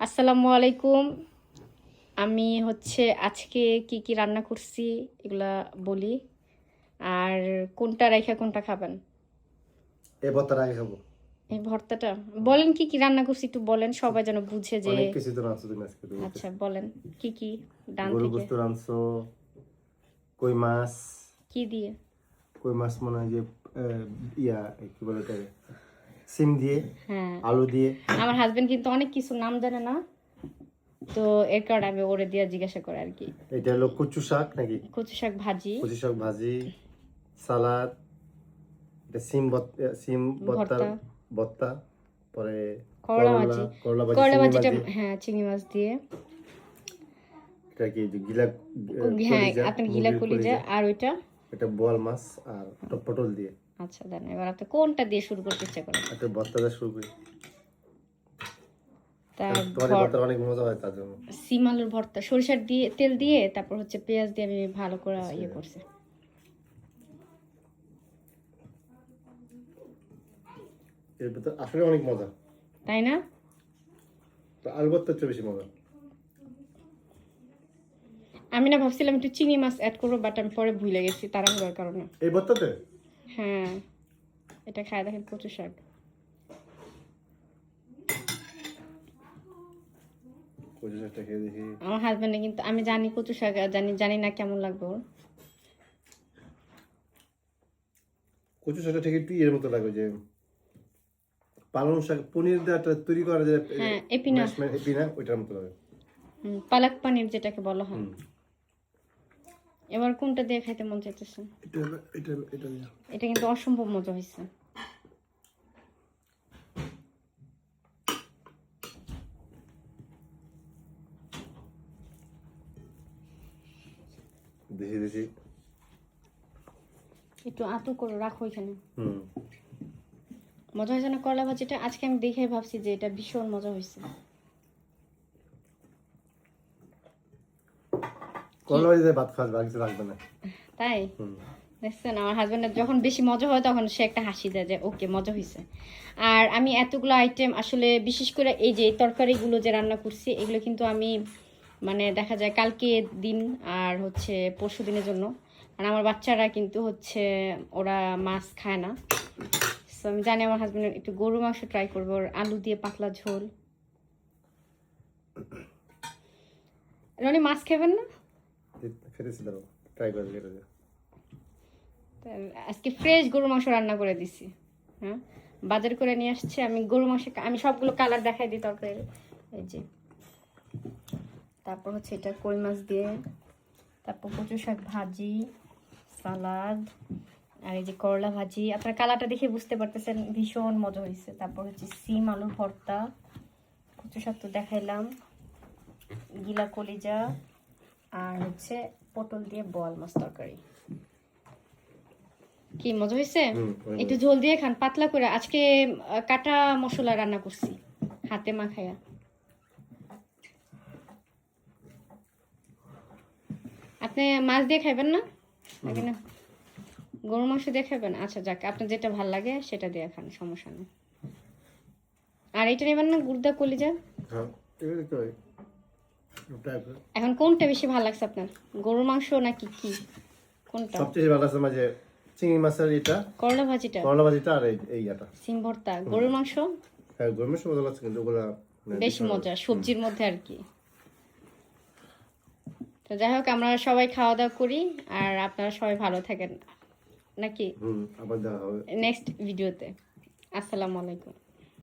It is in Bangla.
আসসালামু আলাইকুম। আমি হচ্ছে আজকে কি কি রান্না করছি এগুলা বলি। আর কোনটা রেখে কোনটা খাবেন? এই ভর্তার আগে খাব। এই ভর্তাটা? বলেন কি কি রান্না করছি একটু বলেন সবাই যেন বুঝে যে অনেক কিছু তো রাঁধছো তুমি আজকে তুমি আচ্ছা বলেন কি কি ডান গরু গোস্ত রাঁধছো কই মাছ? কি দিয়ে? কই মাছ মনে হয় যে ইয়া কি বলে ওটাকে? সিম দিয়ে হ্যাঁ। আলু দিয়ে। আমার হাজবেন্ড কিন্তু অনেক কিছু নাম জানে না তো এর কারণে আমি ওরে দিয়ে জিজ্ঞাসা করে আর কি। এটা হলো কচু শাক নাকি? কচু শাক ভাজি। কচু শাক ভাজি সালাদ এটা সিম সিম ভর্তা। ভর্তা পরে করলা ভাজি। করলা ভাজিটা ভাজি। হ্যাঁ চিংড়ি মাছ দিয়ে। এটা কি গিলা হ্যাঁ আপনার গিলা কলিজা আর ওইটা? এটা বোয়াল মাছ আর পটল দিয়ে। আচ্ছা দেন এবার আপনি কোনটা দিয়ে শুরু করতে ইচ্ছা করেন? একটা দিয়ে শুরু করি। তার অনেক মজা হয় তার জন্য। সিম আলুর ভর্তা সরিষার দিয়ে তেল দিয়ে তারপর হচ্ছে পেঁয়াজ দিয়ে আমি ভালো করে ইয়ে করছি। এর ভেতর আসলে অনেক মজা। তাই না? তো আলু বেশি মজা। আমি না ভাবছিলাম একটু চিংড়ি মাছ অ্যাড করব বাট আমি পরে ভুলে গেছি তাড়াহুড়োর কারণে। এই ভর্তাতে? হ্যাঁ এটা খায় দেখেন কচু শাক। কচু শাকটা খেয়ে দেখি। আমার হাজবেন্ডে কিন্তু আমি জানি কচু শাক জানি জানি না কেমন লাগবে ওর। কচু শাকটা ঠিক একটু এর মতো লাগে যে পালং শাক পনির তৈরি করা যায় হ্যাঁ, এপিনা। এপিনা ওইটার মতো লাগে। পালাক পানির যেটাকে বলা হয়। এবার কোনটা দিয়ে খাইতে মন চাইতেছে? এটা এটা এটা। এটা কিন্তু অসম্ভব মজা হয়েছে দেখি দেখি একটু আতু করে রাখো এখানে। হুম। মজা হয়েছে না করলা ভাজিটা? আজকে আমি দেখে ভাবছি যে এটা ভীষণ মজা হয়েছে ভাজি ভাত খাওয়া কিছু লাগবে না। তাই? দেখছেন আমার হাজব্যান্ডের যখন বেশি মজা হয় তখন সে একটা হাসি দেয় যে ওকে মজা হয়েছে আর আমি এতগুলো আইটেম আসলে বিশেষ করে এই যে তরকারিগুলো যে রান্না করছি এগুলো কিন্তু আমি মানে দেখা যায় কালকে দিন আর হচ্ছে পরশু দিনের জন্য। আর আমার বাচ্চারা কিন্তু হচ্ছে ওরা মাছ খায় না। সো আমি জানি আমার হাজব্যান্ডের একটু গরু মাংস ট্রাই করব আলু দিয়ে পাতলা ঝোল। রনি মাছ খাবেন না? খেতেছি ট্রাই করে খেতে আজকে ফ্রেশ গরু মাংস রান্না করে দিছি হ্যাঁ? বাজার করে নিয়ে আসছে, আমি গরু মাংস আমি সবগুলো কালার দেখাই দিই তরকারি এই যে। তারপর হচ্ছে এটা কই মাছ দিয়ে, তারপর কচু শাক ভাজি, সালাদ, আর এই যে করলা ভাজি। আপনার কালারটা দেখে বুঝতে পারতেছেন, ভীষণ মজা হয়েছে তারপর হচ্ছে সিম, আলুর ভর্তা, কচু শাক তো দেখাইলাম, গিলা কলিজা, আর হচ্ছে পটল দিয়ে বোয়াল মাছ তরকারি। কি মজা হয়েছে একটু ঝোল দিয়ে খান পাতলা করে আজকে কাটা মশলা রান্না করছি হাতে মাখায়া আপনি মাছ দিয়ে খাইবেন না? নাকি না গরু মাংস দিয়ে খাবেন আচ্ছা যাক আপনার যেটা ভালো লাগে সেটা দিয়ে খান সমস্যা নেই। আর এটা নেবেন না গুর্দা কলিজা? হ্যাঁ এগুলো তো ট্রাই করে এখন কোনটা বেশি ভালো লাগছে আপনার? গরুর মাংস নাকি কি? কোনটা? সবচেয়ে ভালো আছে মাঝে চিংড়ি মাছের এটা করলা ভাজিটা? করলা ভাজিটা আর এই- ইয়াটা সিম ভর্তা। গরুর মাংস? হ্যাঁ গরমের সময় ভালো লাগছে কিন্তু ওগুলা মানে বেশি মজা সবজির মধ্যে আর কি। তো যাই হোক আমরা সবাই খাওয়া দাওয়া করি আর আপনারা সবাই ভালো থাকেন। নাকি? হুম আবার দেখা হবে। নেক্সট ভিডিওতে আসসালামু আলাইকুম।